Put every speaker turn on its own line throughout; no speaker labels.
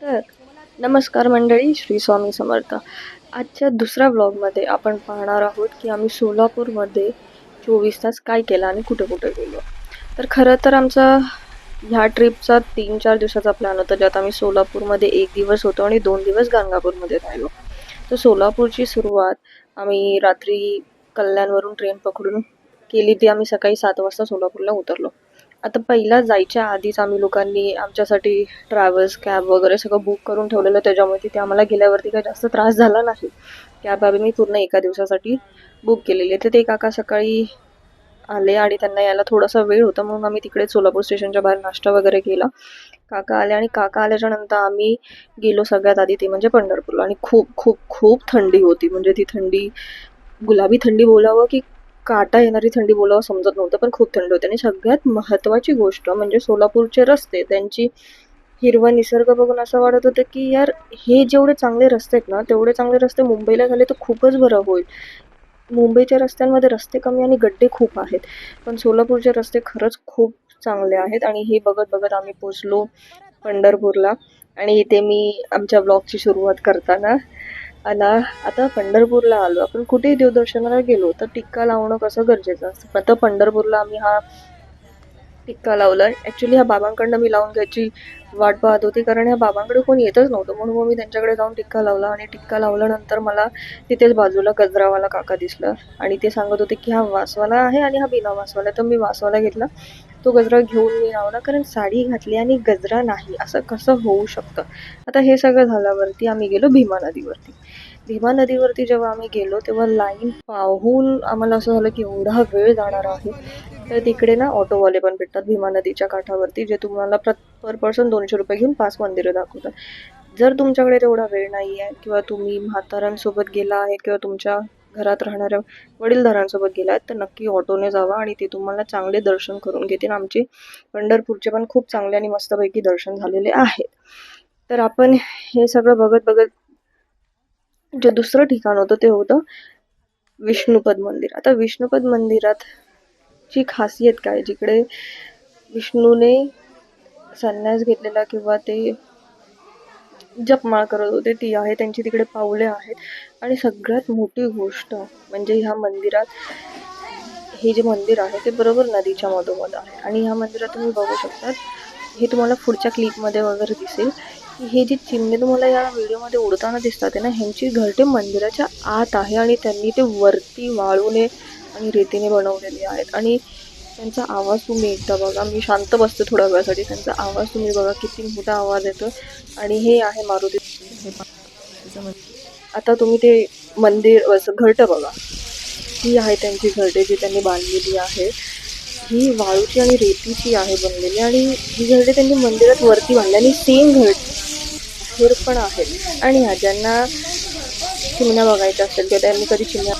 तर नमस्कार मंडळी श्री स्वामी समर्थ. आजच्या दुसऱ्या ब्लॉगमध्ये आपण पाहणार आहोत की आम्ही सोलापूरमध्ये चोवीस तास काय केलं आणि कुठे कुठे गेलो. तर खरं तर आमचा ह्या ट्रिपचा तीन चार दिवसाचा प्लॅन होता ज्यात आम्ही सोलापूरमध्ये एक दिवस होतो आणि दोन दिवस गंगापूरमध्ये राहिलो. तर सोलापूरची सुरुवात आम्ही रात्री कल्याणवरून ट्रेन पकडून केली ती आम्ही सकाळी सात वाजता सोलापूरला उतरलो. आता पहिला जायच्या आधीच आम्ही लोकांनी आमच्यासाठी ट्रॅव्हल्स कॅब वगैरे सगळं बुक करून ठेवलेलं त्याच्यामुळे तिथे आम्हाला गेल्यावरती काही जास्त त्रास झाला नाही. कॅब आम्ही मी पूर्ण एका दिवसासाठी बुक केलेली आहे. तर ते काका सकाळी आले आणि त्यांना यायला थोडासा वेळ होता. म्हणून आम्ही तिकडे सोलापूर स्टेशनच्या बाहेर नाश्ता वगैरे केला. काका आले आणि काका आल्याच्यानंतर आम्ही गेलो सगळ्यात आधी ते म्हणजे पंढरपूरला. आणि खूप खूप खूप थंडी होती. म्हणजे ती थंडी गुलाबी थंडी बोलावं की काटा येणारी थंडी बोलावं समजत नव्हतं पण खूप थंडी होती. आणि सगळ्यात महत्त्वाची गोष्ट म्हणजे सोलापूरचे रस्ते त्यांची हिरवा निसर्ग बघून असं वाटत होतं की यार हे जेवढे चांगले रस्ते आहेत ना तेवढे चांगले रस्ते मुंबईला झाले तर खूपच बरं होईल. मुंबईच्या रस्त्यांमध्ये रस्ते कमी आणि गड्डे खूप आहेत. पण सोलापूरचे रस्ते खरंच खूप चांगले आहेत. आणि हे बघत बघत आम्ही पोचलो पंढरपूरला. आणि इथे मी आमच्या ब्लॉगची सुरुवात करताना आणि आता पंढरपूरला आलो. आपण कुठेही देवदर्शनाला गेलो तर टिक्का लावणं कसं गरजेचं असतं? आता पंढरपूरला आम्ही हा टिक्का लावला ॲक्च्युली ह्या बाबांकडनं मी लावून घ्यायची वाट पाहत होती. कारण ह्या बाबांकडे कोण येतच नव्हतं. म्हणून मग मी त्यांच्याकडे जाऊन टिक्का लावला आणि टिक्का लावल्यानंतर मला तिथेच बाजूला गजरावाला काका दिसला आणि ते सांगत होते की हा वासवाला आहे आणि हा बिना वासवाला तर मी वासवाला घेतला. तो गजरा घेऊन मी लावला कारण साडी घातली आणि गजरा नाही. असं कसं होऊ शकतं? आता हे सगळं झाल्यावरती आम्ही गेलो भीमा नदीवरती. भीमा नदीवरती जेव्हा आम्ही गेलो तेव्हा लाईन पाहून आम्हाला असं झालं की एवढा वेळ जाणार आहे. तर तिकडे ना ऑटोवाले पण भेटतात भीमा नदीच्या काठावरती जे तुम्हाला प्र पर पर्सन दोनशे रुपये घेऊन पाच मंदिरं दाखवतात. जर तुमच्याकडे तेवढा वेळ नाही आहे किंवा तुम्ही म्हातारांसोबत गेला आहे किंवा तुमच्या घरात राहणाऱ्या वडीलधारांसोबत गेला आहेत तर नक्की ऑटोने जावा आणि ते तुम्हाला चांगले दर्शन करून घेतील. आमचे पंढरपूरचे पण खूप चांगले आणि मस्तपैकी दर्शन झालेले आहेत. तर आपण हे सगळं बघत बघत जे दुसरं ठिकाण होतं ते होतं विष्णुपद मंदिर. आता विष्णुपद मंदिरात ची खासियत काय? जिकडे विष्णूने संन्यास घेतलेला किंवा ते जपमाळ करत होते ती आहे त्यांची तिकडे पावले आहेत. आणि सगळ्यात मोठी गोष्ट म्हणजे ह्या मंदिरात हे जे मंदिर आहे ते बरोबर नदीच्या मधोमध आहे. आणि ह्या मंदिरात तुम्ही बघू शकतात हे तुम्हाला पुढच्या क्लिपमध्ये वगैरे दिसेल की हे जे चिन्हे तुम्हाला या व्हिडिओमध्ये उडताना दिसतात आहे ना ह्यांची घरटे मंदिराच्या आत आहे आणि त्यांनी ते वरती वाळूने आणि रेतीने बनवलेली आहेत. आणि त्यांचा आवाज तुम्ही एकदा बघा. मी शांत बसते थोड्या वेळासाठी. त्यांचा आवाज तुम्ही बघा किती मोठा आवाज येतो आणि हे आहे मारुती. आता तुम्ही ते मंदिर असं घरटं बघा. ही आहे त्यांची घरटे जी त्यांनी बांधलेली आहे ही वाळूची आणि रेतीची आहे बनलेली. आणि ही घरटे त्यांनी मंदिरात वरती बांधली. आणि सेम घरट घर पण आहे. आणि ह्या ज्यांना चिमण्या बघायच्या असेल किंवा त्यांनी कधी चिमण्या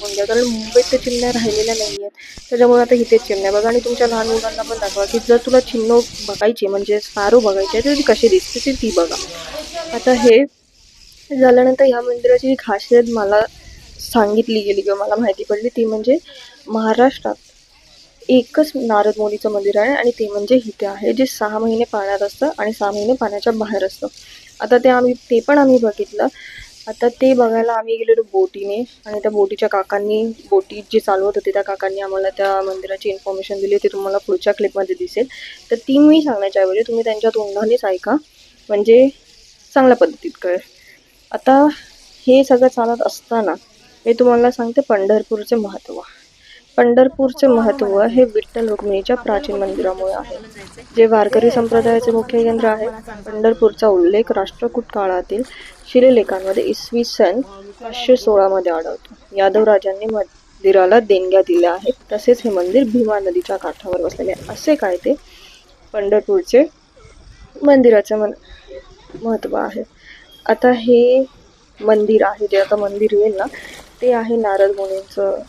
म्हणजे कारण मुंबईत ते चिमण्या राहिलेल्या नाही आहेत त्याच्यामुळे आता इथे चिमण्या बघा. आणि तुमच्या लहान मुलांना पण दाखवा की जर तुला चिमणं बघायची म्हणजे स्पारो बघायची आहे तर ती कशी दिसते ती ती बघा. आता हे झाल्यानंतर ह्या मंदिराची खासियत मला सांगितली गेली किंवा मला माहिती पडली ती म्हणजे महाराष्ट्रात एकच नारद मुनीचं मंदिर आहे आणि ते म्हणजे इथे आहे जे सहा महिने पाण्यात असतं आणि सहा महिने पाण्याच्या बाहेर असतं. आता ते आम्ही ते पण आम्ही बघितलं. आता ते बघायला आम्ही गेलेलो बोटीने आणि त्या बोटीच्या काकांनी बोटी जे चालवत होते त्या काकांनी आम्हाला त्या मंदिराची इन्फॉर्मेशन दिली. ती तुम्हाला पुढच्या क्लिपमध्ये दिसेल. तर ती मी सांगण्याच्या ऐवजी तुम्ही त्यांच्या तोंडानेच ऐका. म्हणजे चांगल्या पद्धतीत कळेल. आता हे सगळं चालत असताना मी तुम्हाला सांगते पंढरपूरचे महत्त्व पंढरपूरचे महत्त्व हे विठ्ठल रुक्मिणीच्या प्राचीन मंदिरामुळे आहे जे वारकरी संप्रदायाचे मुख्य केंद्र आहे. पंढरपूरचा उल्लेख राष्ट्रकूट काळातील शिलालेखांमध्ये इसवी सन पाचशे सोळामध्ये आढळतो. यादव राजांनी मंदिराला देणग्या दिल्या आहेत. तसेच हे मंदिर भीमा नदीच्या काठावर बसलेले आहे. असे काय ते पंढरपूरचे मंदिराचे मन महत्त्व आहे. आता हे मंदिर आहे जे आता मंदिर येईल ना ते आहे नारद मुनींचं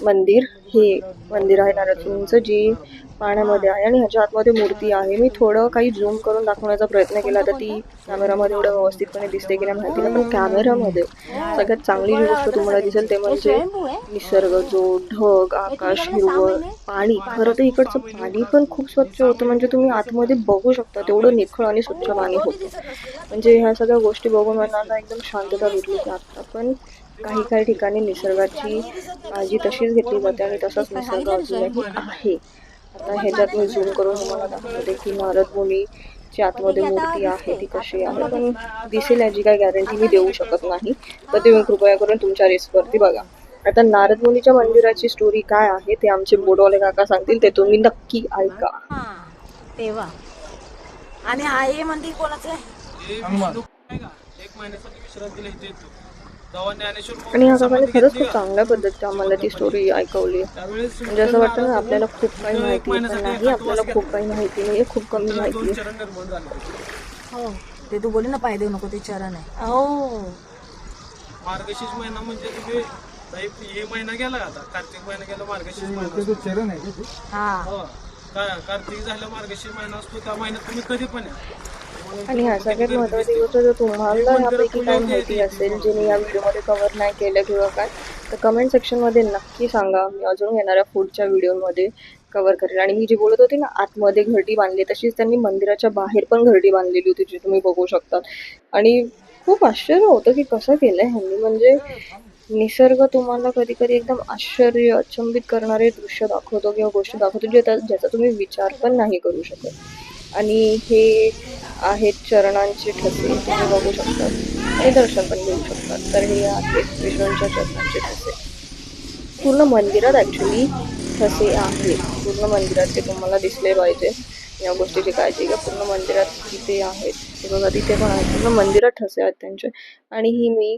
मंदिर. हे मंदिर आहे नारद मुनींचं जी पाण्यामध्ये आहे आणि ह्याच्या आतमध्ये मूर्ती आहे. मी थोडं काही झूम करून दाखवण्याचा प्रयत्न केला तर ती कॅमेरामध्ये एवढं व्यवस्थितपणे दिसते की नाही माहिती नाही पण कॅमेरामध्ये सगळ्यात चांगली जी गोष्ट तुम्हाला दिसेल ते म्हणजे निसर्ग जो ढग आकाश हिरवळ पाणी. खरं तर इकडचं पाणी पण खूप स्वच्छ होतं. म्हणजे तुम्ही आतमध्ये बघू शकता तेवढं निखळ आणि स्वच्छ पाणी होतं. म्हणजे ह्या सगळ्या गोष्टी बघून मला एकदम शांतता भेटली की आत्ता पण काही काही ठिकाणी निसर्गाची काळजी तशीच घेतली जाते आणि तसाच निसर्ग अजूनही आहे. आता ह्याच्यात मी झूम करून तुम्हाला दाखवते की नारद मुनीची आतमध्ये मूर्ती आहे ती कशी आहे. पण दिसेल याची काही गॅरंटी मी देऊ शकत नाही. तर तुम्ही कृपया करून तुमच्या रिस्कवरती बघा. आता नारद मुनीच्या मंदिराची स्टोरी काय आहे ते आमचे बोडवाले काका सांगतील ते तुम्ही नक्की ऐका.
तेव्हा. आणि हा हे मंदिर कोणाचं आहे?
एक महिन्यासाठी येतो.
आणि ह्या काकाने खरंच खूप चांगल्या पद्धतीने आम्हाला ती स्टोरी ऐकवली म्हणजे असं वाटतं ना आपल्याला खूप काही माहिती आहे नाही आपल्याला खूप काही माहिती नाही खूप कमी माहिती आहे.
चरण.
हो ते तू बोलली ना पाय देऊ नको ते चरण आहे. हो.
मार्गशीर्ष महिना म्हणजे तुम्ही हे महिना गेला आता? कार्तिक महिना गेला मार्गशीर्ष महिना असतो.
हा.
हो. का- कार्तिक झाला मार्गशीर्ष महिना असतो त्या महिन्यात तुम्ही कधी पण या.
आणि ह्या सगळ्यात महत्वाची गोष्ट जर तुम्हाला ह्यापैकी काही माहिती असेल जे मी या व्हिडिओमध्ये कव्हर नाही केलं किंवा काय तर कमेंट सेक्शनमध्ये नक्की सांगा. मी अजून येणाऱ्या पुढच्या व्हिडिओमध्ये कव्हर करेल. आणि मी जी बोलत होती ना आतमध्ये घरटी बांधली तशीच त्यांनी मंदिराच्या बाहेर पण घरटी बांधलेली होती जी तुम्ही बघू शकतात. आणि खूप आश्चर्य होतं की कसं केलं ह्यांनी. म्हणजे निसर्ग तुम्हाला कधी कधी एकदम आश्चर्य अचंबित करणारे दृश्य दाखवतो किंवा गोष्टी दाखवतो जे ज्याचा तुम्ही विचार पण नाही करू शकत. आणि हे आहेत चरणांचे ठसे. तुम्ही बघू शकतात आणि दर्शन पण घेऊ शकतात तर हे आहेत विष्णूंच्या चरणांचे ठसे. पूर्ण मंदिरात ॲक्च्युली ठसे आहेत. पूर्ण मंदिरात ते तुम्हाला दिसले पाहिजे. या गोष्टीची काळजी घ्या. पूर्ण मंदिरात तिथे आहेत. हे बघा तिथे पण आहेत. पूर्ण मंदिरात ठसे आहेत त्यांचे. आणि ही मी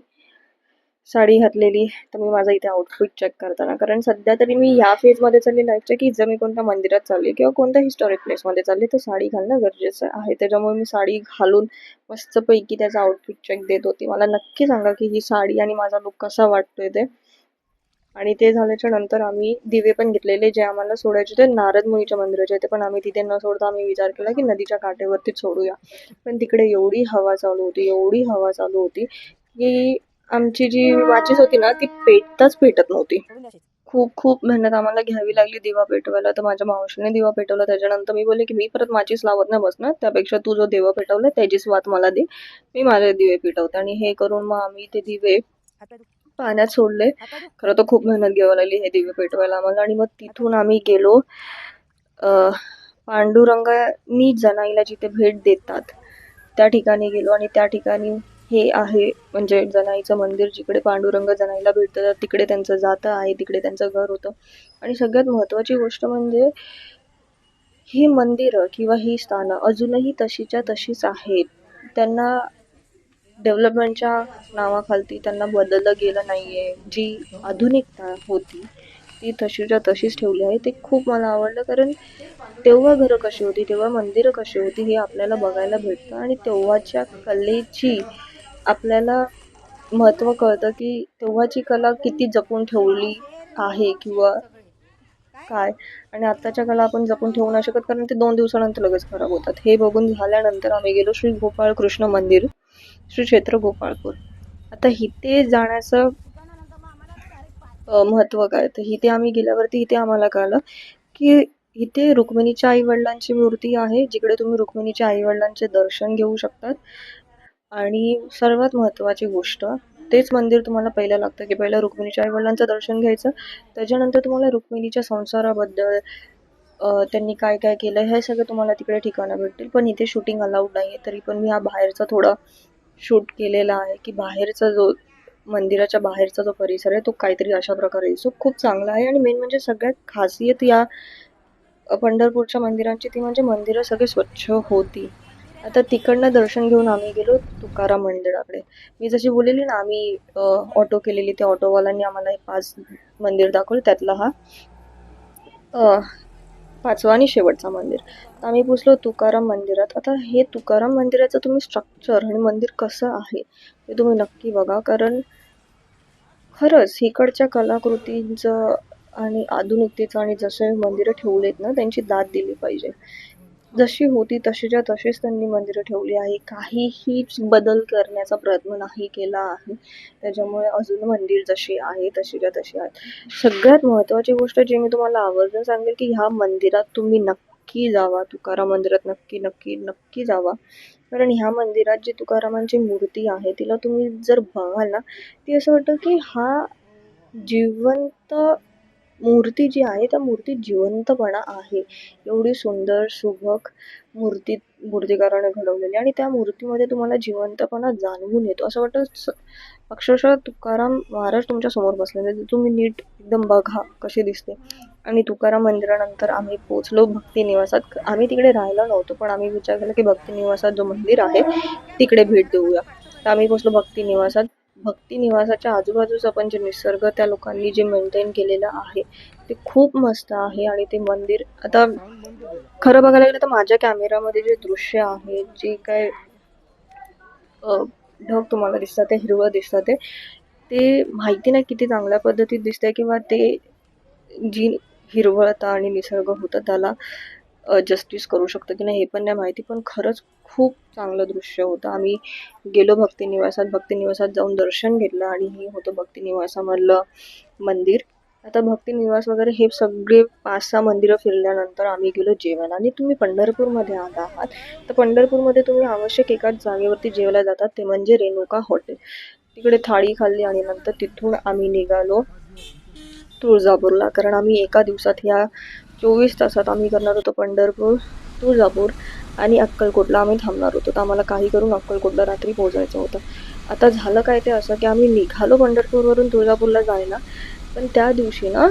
साडी घातलेली तर मी माझा इथे आउटफिट चेक करताना. कारण सध्या तरी मी या फेजमध्ये चालली लाईफच्या की जर मी कोणत्या मंदिरात चालली किंवा कोणत्या हिस्टॉरिक प्लेसमध्ये चालली तर साडी घालणं गरजेचं आहे. त्याच्यामुळे मी साडी घालून मस्तपैकी त्याचा आउटफिट चेक देत होती. मला नक्की सांगा की ही साडी आणि माझा लुक कसा वाटतोय ते. आणि ते झाल्याच्यानंतर आम्ही दिवे पण घेतलेले जे आम्हाला सोडायचे होते. नारद मुनीच्या मंदिराचे ते पण आम्ही तिथे न सोडता आम्ही विचार केला की नदीच्या काठेवरतीच सोडूया. पण तिकडे एवढी हवा चालू होती एवढी हवा चालू होती की आमची जी वाचीस होती ना ती पेटताच पेटत नव्हती. खूप खूप मेहनत आम्हाला घ्यावी लागली दिवा पेटवायला. तर माझ्या मावशीने दिवा पेटवला. त्याच्यानंतर मी बोलले की मी परत माचीस लावत नाही बसणार. त्यापेक्षा तू जो दिवा पेटवला त्याचीच वात मला दे. मी माझे दिवे पेटवते. आणि हे करून मग आम्ही ते दिवे पाण्यात सोडले. खरं तर खूप मेहनत घ्यावी लागली हे दिवे पेटवायला आम्हाला. आणि मग तिथून आम्ही गेलो. पांडुरंगानी जनाईला जिथे भेट देतात त्या ठिकाणी गेलो. आणि त्या ठिकाणी हे आहे. म्हणजे जनाईचं मंदिर जिकडे पांडुरंग जनाईला भेटतात तिकडे त्यांचं जातं आहे तिकडे त्यांचं घर होतं. आणि सगळ्यात महत्त्वाची गोष्ट म्हणजे ही मंदिरं किंवा ही स्थानं अजूनही तशीच्या तशीच आहेत. त्यांना डेव्हलपमेंटच्या नावाखालती त्यांना बदललं गेलं नाही आहे जी आधुनिकता होती ती तशीच्या तशीच ठेवली आहे. ते खूप मला आवडलं कारण तेव्हा घरं कशी होती तेव्हा मंदिरं कशी होती हे आपल्याला बघायला भेटतं. आणि तेव्हाच्या कलेची आपल्याला महत्त्व कळतं की तेव्हाची कला किती जपून ठेवली आहे किंवा काय? आणि आत्ताच्या कला आपण जपून ठेवू नाही शकत कारण ते दोन दिवसानंतर लगेच खराब होतात. हे बघून झाल्यानंतर आम्ही गेलो श्री गोपाळ कृष्ण मंदिर श्री क्षेत्र गोपाळपूर. आता इथे जाण्याचं महत्त्व काय? तर इथे आम्ही गेल्यावरती इथे आम्हाला कळलं की इथे रुक्मिणीच्या आईवडिलांची मूर्ती आहे जिकडे तुम्ही रुक्मिणीच्या आईवडिलांचे दर्शन घेऊ शकतात. आणि सर्वात महत्त्वाची गोष्ट तेच मंदिर तुम्हाला पहिलं लागतं की पहिलं रुक्मिणीच्या आईवडिलांचं दर्शन घ्यायचं. त्याच्यानंतर तुम्हाला रुक्मिणीच्या संसाराबद्दल त्यांनी काय काय केलं हे सगळं तुम्हाला तिकडे ठिकाणं भेटतील. पण इथे शूटिंग अलाउड नाही आहे तरी पण मी हा बाहेरचा थोडा शूट केलेला आहे की बाहेरचा जो मंदिराच्या बाहेरचा जो परिसर आहे तो काहीतरी अशा प्रकारे सो खूप चांगला आहे आणि मेन म्हणजे सगळ्यात खासियत या पंढरपूरच्या मंदिरांची ती म्हणजे मंदिरं सगळी स्वच्छ होती. आता तिकडनं दर्शन घेऊन आम्ही गेलो तुकाराम मंदिराकडे. मी जशी बोललेली ना आम्ही ऑटो केलेली त्या ऑटोवाल्यांनी आम्हाला हे पाच मंदिर दाखवलं त्यातला हा पाचवा आणि शेवटचा मंदिर. तर आम्ही पोचलो तुकाराम मंदिरात. आता हे तुकाराम मंदिराचं तुम्ही स्ट्रक्चर आणि मंदिर कसं आहे ते तुम्ही नक्की बघा. कारण खरंच इकडच्या कलाकृतींचं आणि आधुनिकतेचं आणि जसे मंदिरं ठेवलेत ना त्यांची दाद दिली पाहिजे. जशी होती तशीच्या तशीच त्यांनी मंदिरं ठेवली आहे. काहीही बदल करण्याचा प्रयत्न नाही केला आहे. त्याच्यामुळे अजून मंदिर जशी आहे तशीच्या तशी आहे. सगळ्यात महत्त्वाची गोष्ट जी मी तुम्हाला आवर्जून सांगेल की ह्या मंदिरात तुम्ही नक्की जावा. तुकाराम मंदिरात नक्की नक्की नक्की जावा. कारण ह्या मंदिरात जी तुकारामांची मूर्ती आहे तिला तुम्ही जर बघाल ना ती असं वाटतं की हा जिवंत मूर्ती जी आहे त्या मूर्तीत जिवंतपणा आहे. एवढी सुंदर सुबक मूर्ती मूर्तिकाराने घडवलेली आणि त्या मूर्तीमध्ये तुम्हाला जिवंतपणा जाणवून येतो. असं वाटतं स- अक्षरशः तुकाराम महाराज तुमच्यासमोर बसलेले तुम्ही नीट एकदम बघा कशी दिसते. आणि तुकाराम मंदिरानंतर आम्ही पोचलो भक्ती निवासात. आम्ही तिकडे राहायला नव्हतो पण आम्ही विचार केला की भक्ती निवासात जो मंदिर आहे तिकडे भेट देऊया. तर आम्ही पोचलो भक्ती निवासात. भक्ती निवासाच्या आजूबाजूचा पण जे निसर्ग त्या लोकांनी जे मेंटेन केलेलं आहे ते खूप मस्त आहे आणि ते मंदिर आता खरं बघायला गेलं तर माझ्या कॅमेरामध्ये जे दृश्य आहे जे काय ढग तुम्हाला दिसतात ते हिरवं दिसतात ते ते माहिती नाही किती चांगल्या पद्धतीत दिसतंय किंवा ते जी हिरवळता आणि निसर्ग होतं त्याला जस्टिस करू शकतं की नाही हे पण नाही माहिती पण खरंच खूप चांगलं दृश्य होतं. आम्ही गेलो भक्ती निवासात भक्ती निवासात जाऊन दर्शन घेतलं आणि हे होतं भक्ती निवासामधलं मंदिर. आता भक्ती निवास वगैरे हे सगळे पाच सहा मंदिरं फिरल्यानंतर आम्ही गेलो जेवण आणि तुम्ही पंढरपूरमध्ये आला आहात तर पंढरपूरमध्ये तुम्ही आवश्यक एकाच जागेवरती जेवायला जातात ते म्हणजे रेणुका हॉटेल तिकडे थाळी खाल्ली आणि नंतर तिथून आम्ही निघालो तुळजापूरला. कारण आम्ही एका दिवसात ह्या चोवीस तासात आम्ही करणार होतो पंढरपूर तुळजापूर आणि अक्कलकोटला आम्ही थांबणार होतो. तर आम्हाला काही करून अक्कलकोटला रात्री पोहोचायचं होतं. आता झालं काय ते असं की आम्ही निघालो पंढरपूरवरून तुळजापूरला जायला. पण त्या दिवशी ना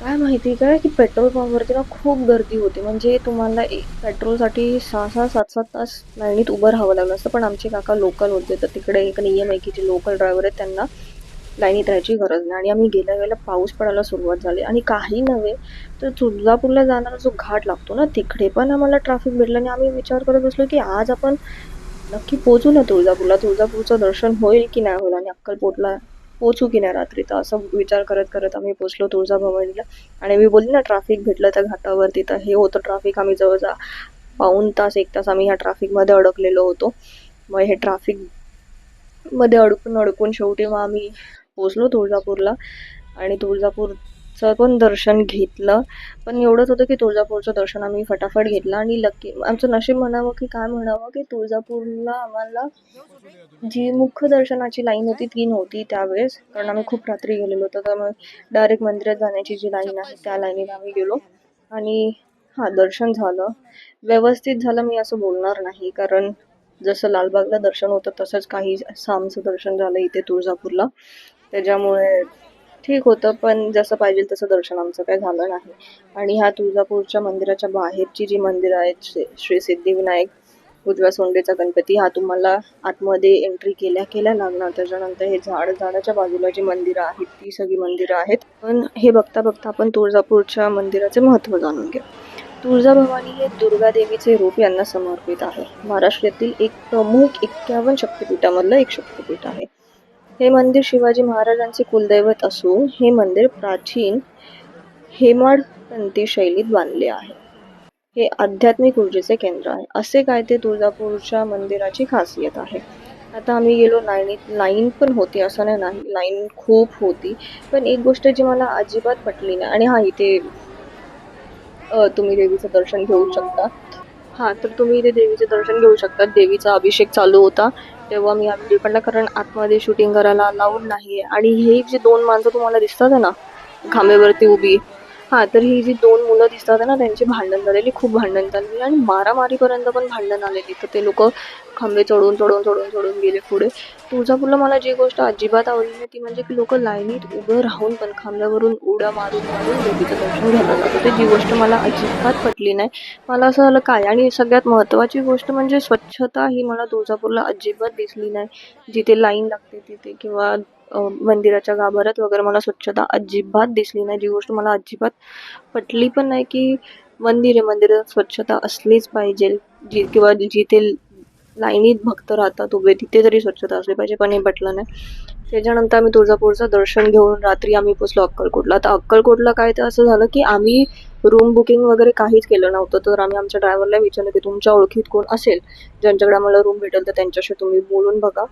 काय माहिती काय की पेट्रोल पंपवरती ना खूप गर्दी होती. म्हणजे तुम्हाला एक पेट्रोलसाठी सहा सहा सात सात तास लाईनीत उभं राहावं लागलं असतं. पण आमचे काका लोकल होते. तर तिकडे एक नियम आहे की जे लोकल ड्रायव्हर आहेत त्यांना लाईनीत राहायची गरज नाही. आणि आम्ही गेल्या वेळेला पाऊस पडायला सुरुवात झाली. आणि काही नव्हे तर तुळजापूरला जाणारा जो घाट लागतो ना तिकडे पण आम्हाला ट्रॅफिक भेटलं आणि आम्ही विचार करत बसलो की आज आपण नक्की पोचू ना तुळजापूरला? तुळजापूरचं दर्शन होईल की नाही होईल? आणि अक्कलकोटला पोचू की नाही रात्री? तर असं विचार करत करत आम्ही पोचलो तुळजाभवानीला आणि मी बोलली ना ट्रॅफिक भेटलं त्या घाटावरती तर हे होतं ट्रॅफिक आम्ही जवळजवळ पाऊण तास एक तास आम्ही ह्या ट्रॅफिकमध्ये अडकलेलो होतो. मग हे ट्रॅफिकमध्ये अडकून अडकून शेवटी मग आम्ही पोचलो तुळजापूरला आणि तुळजापूरचं पण दर्शन घेतलं. पण एवढंच होतं की तुळजापूरचं दर्शन आम्ही फटाफट घेतलं आणि लकी आमचं नशीब म्हणावं की काय म्हणावं की तुळजापूरला आम्हाला जी मुख्य दर्शनाची लाईन होती ती नव्हती त्यावेळेस. कारण आम्ही खूप रात्री गेलेलो होतो मग डायरेक्ट मंदिरात जाण्याची जी लाईन आहे त्या लाईनीत आम्ही गेलो. आणि हां दर्शन झालं. व्यवस्थित झालं मी असं बोलणार नाही. कारण जसं लालबागला दर्शन होतं तसंच काही सामचं दर्शन झालं इथे तुळजापूरला. त्याच्यामुळे ठीक होतं पण जसं पाहिजे तसं दर्शन आमचं काही झालं नाही. आणि ह्या तुळजापूरच्या मंदिराच्या बाहेरची जी मंदिरं आहेत श्री श्री सिद्धिविनायक उजव्या सोंडेचा गणपती हा तुम्हाला आतमध्ये एंट्री केल्या केल्या लागणार. त्याच्यानंतर हे झाड झाडाच्या बाजूला जी मंदिरं आहेत ती सगळी मंदिरं आहेत. पण हे बघता बघता आपण तुळजापूरच्या मंदिराचे महत्त्व जाणून घेऊ. तुळजाभवानी हे दुर्गा देवीचे रूप यांना समर्पित आहे. महाराष्ट्रातील एक प्रमुख एक्क्यावन्न शक्तिपीठामधलं एक शक्तिपीठ आहे. हे मंदिर शिवाजी महाराजांचे कुलदैवत असून हे मंदिर प्राचीन हेमाडपंथी शैलीत बांधले आहे. हे आध्यात्मिक ऊर्जेचे केंद्र आहे. असे काय ते तुळजापूरच्या मंदिराची खासियत आहे. आता आम्ही गेलो लाईनीत लाईन पण होती असं नाही नाही लाईन खूप होती. पण एक गोष्ट जी मला अजिबात पटली नाही आणि हा इथे तुम्ही देवीचं दर्शन घेऊ शकता. हां तर तुम्ही इथे देवीचे दर्शन घेऊ शकता. देवीचा अभिषेक चालू होता. तेव्हा मी हा व्हिडिओ काढला कारण आतमध्ये शूटिंग करायला अलाउड नाही आहे आणि हे जे दोन माणसं तुम्हाला दिसतात ना खांबेवरती उभी. हां तर ही जी दोन मुलं दिसतात ना त्यांची भांडण झालेली खूप भांडण झालेली. आणि मारामारीपर्यंत पण भांडण आलेली तर ते लोक खांबे चढून चढून चढून चढून गेले पुढे. तुळजापूरला मला जी गोष्ट अजिबात आवडली नाही ती म्हणजे की लोक लाईनीत उभं राहून पण खांब्यावरून उड्या मारून मारून देवीचं दर्शन घ्यायला जात होते जी गोष्ट मला अजिबात पटली नाही. मला असं झालं काय? आणि सगळ्यात महत्त्वाची गोष्ट म्हणजे स्वच्छता ही मला तुळजापूरला अजिबात दिसली नाही. जिथे लाईन लागते तिथे किंवा मंदिराच्या गाभाऱ्यात वगैरे मला स्वच्छता अजिबात दिसली नाही. जी गोष्ट मला अजिबात पटली पण नाही की मंदिर आहे मंदिरात स्वच्छता असलीच पाहिजे. जी किंवा जिथे लाईनीत भक्त राहतात उभे तिथे तरी स्वच्छता असली पाहिजे पण हे पटलं नाही. त्याच्यानंतर आम्ही तुळजापूरचं दर्शन घेऊन रात्री आम्ही पोचलो अक्कलकोटला. तर अक्कलकोटला काय तर असं झालं की आम्ही रूम बुकिंग वगैरे काहीच केलं नव्हतं. तर आम्ही आमच्या ड्रायव्हरला विचारलं की तुमच्या ओळखीत कोण असेल? ज्यांच्याकडे आम्हाला रूम भेटेल तर त्यांच्याशी तुम्ही बोलून बघा.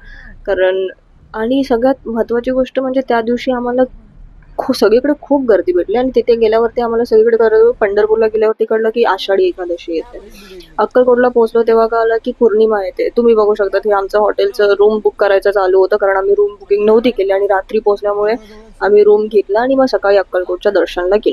कारण आणि सगळ्यात महत्त्वाची गोष्ट म्हणजे त्या दिवशी आम्हाला खूप सगळीकडे खूप गर्दी भेटली आणि तिथे गेल्यावरती आम्हाला सगळीकडे कळलं पंढरपूरला गेल्यावरती कळलं की आषाढी एकादशी येते. अक्कलकोटला पोहोचलो तेव्हा कळलं की पौर्णिमा येते. तुम्ही बघू शकता हे आमचं हॉटेलचं रूम बुक करायचं चालू होतं कारण आम्ही रूम बुकिंग नव्हती केली आणि रात्री पोहोचल्यामुळे आम्ही रूम घेतला आणि मग सकाळी अक्कलकोटच्या दर्शनला गेलो.